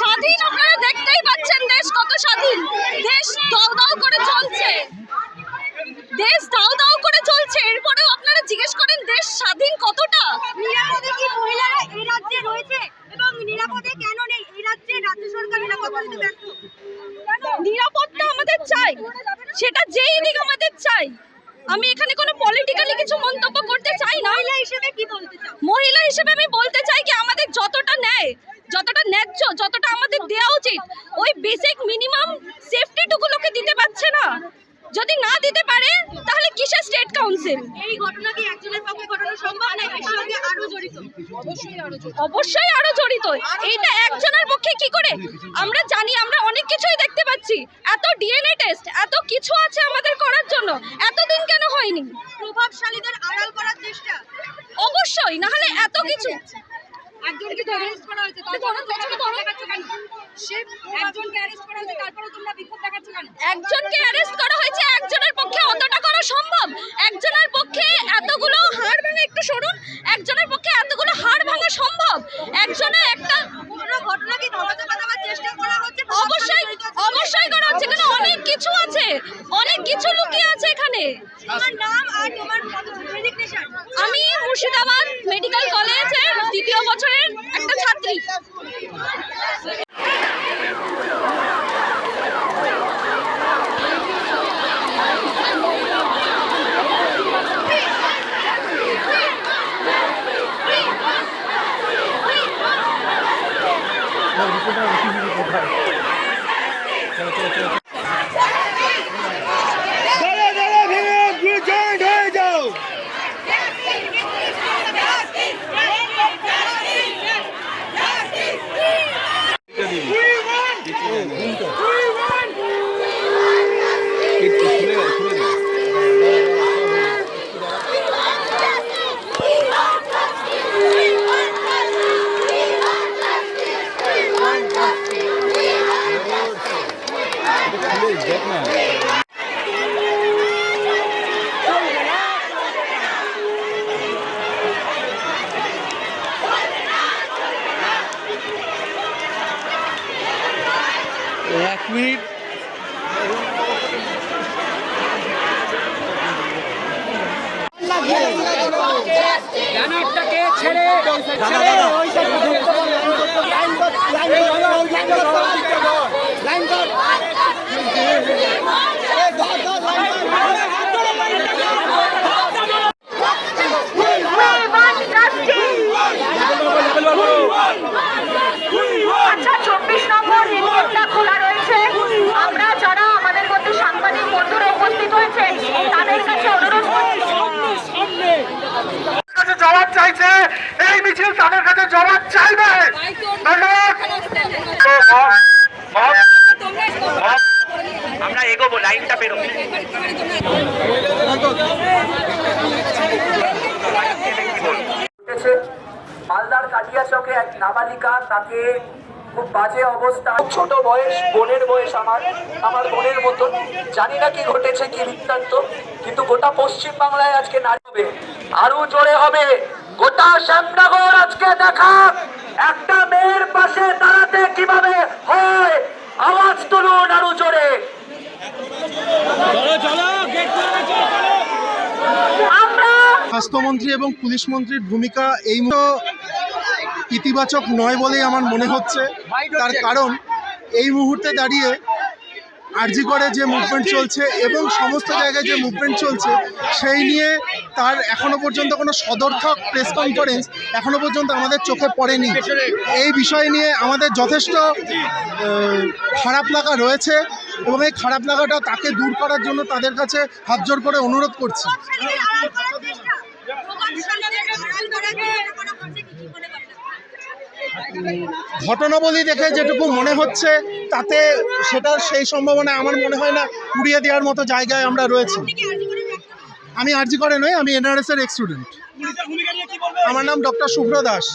স্বাধীন। আপনারা দেখতেই পাচ্ছেন দেশ কত স্বাধীন। দেশ দাও দাও করে চলছে। দেশ দাও দাও করে চলছে। এরপরেও আপনারা জিজ্ঞেস করেন দেশ স্বাধীন কতটা? নিরাপদে কি মহিলারা এই রাজ্যে রয়েছে এবং নিরাপদে কেন নেই? এই রাজ্যে রাজ্য সরকার নিরাপত্তা আমাদের চাই। সেটা যেই দিক আমাদের চাই। আমি এখানে কোনো পলিটিক্যালি কিছু মন্তব্য করতে চাই না। মহিলা হিসেবে কি বলতে চাই মহিলা হিসেবে আমি বলতে চাই কি আমাদের যতটা নেয় যতটা ন্যায্য যতটা আমাদের দেওয়া উচিত ওই বেসিক মিনিমাম সেফটিটুকুলোকে দিতে পারছে না। যদি না দিতে পারে তাহলে কিসের স্টেট কাউন্সিল এই ঘটনা কি একজনের পক্ষে ঘটানো সম্ভব না এর সঙ্গে আরও জড়িত? অবশ্যই আরও জড়িত। এইটা একজনের পক্ষে কি করে? আমরা জানি আমরা অনেক কিছুই দেখতে পাচ্ছি। এত ডিএনএ টেস্ট এত কিছু আছে আমাদের করার জন্য। এতদিন কেন হয়নি? প্রভাবশালীদের আড়াল করার চেষ্টা। অবশ্যই না হলে এত কিছু একজনকে তো অ্যারেস্ট করা হয়েছে সে একজনকে অ্যারেস্ট করা হয়েছে তারপরে তোমরা বিক্ষোভ দেখাচ্ছ কেন? একজনকে অ্যারেস্ট করা হয়েছে একজনের পক্ষে অতটা করা সম্ভব। একজনের পক্ষে এতগুলো হাড় ভাঙা একটু সরুন একজনের পক্ষে এতগুলো হাড় ভাঙা সম্ভব। একজনের একটা পুরো ঘটনা কি ধামাচাপা দেওয়ার চেষ্টা করা হচ্ছে? অবশ্যই অবশ্যই করা হচ্ছে এখানে অনেক কিছু আছে অনেক কিছু লুকিয়ে আছে এখানে। তোমার নাম আর তোমার আমি মুর্শিদাবাদ মেডিকেল কলেজের দ্বিতীয় বছরের একটা ছাত্রী দাঁড়া ভেঙে জয়েন্ট হয়ে যাও এক মিনিট আচ্ছা চব্বিশ নম্বর রিপোর্টটা খোলা রয়েছে আমরা যারা আমাদের মধ্যে সাংবাদিক বন্ধুরা উপস্থিত হয়েছে তাদের কাছে অনুরোধ করছি কাছে জবাব চাইছে এই মিছিল তাদের কাছে জবাব চাইবে। আমরা এগোবো লাইনটা পেরো ঘটেছে মালদার কালিয়াচকে এক নাবালিকা তাকে খুব বাজে অবস্থা। ছোট বয়স বোনের বয়স আমার। আমার বোনের মতন। জানি না কি ঘটেছে কি বৃত্তান্ত। কিন্তু গোটা পশ্চিম বাংলায় আজকে নারী হবে। আরও জোরে হবে। গোটা শ্যামনগর আজকে দেখা। একটা মেয়ের পাশে দাঁড়াতে কীভাবে হয়? আওয়াজ তুলুন আরও জোরে। আমরা স্বাস্থ্যমন্ত্রী এবং পুলিশ মন্ত্রীর ভূমিকা এই মুহূর্তে ইতিবাচক নয় বলেই আমার মনে হচ্ছে। তার কারণ এই মুহূর্তে দাঁড়িয়ে আরজি করে যে মুভমেন্ট চলছে এবং সমস্ত জায়গায় যে মুভমেন্ট চলছে, সেই নিয়ে তার এখনও পর্যন্ত কোনো সদর্থক প্রেস কনফারেন্স এখনও পর্যন্ত আমাদের চোখে পড়েনি। এই বিষয় নিয়ে আমাদের যথেষ্ট খারাপ লাগা রয়েছে এবং এই খারাপ লাগাটা তাকে দূর করার জন্য তাদের কাছে হাত জোর করে অনুরোধ করছি। ঘটনাবলী দেখে যেটুকু মনে হচ্ছে তাতে সেটা সেই সম্ভাবনা আমার মনে হয় না উড়িয়ে দেওয়ার মতো জায়গায় আমরা রয়েছি। আমি আর্জি করে নই আমি এনআরএস এর স্টুডেন্ট আমার নাম ডক্টর শুভ্র দাস।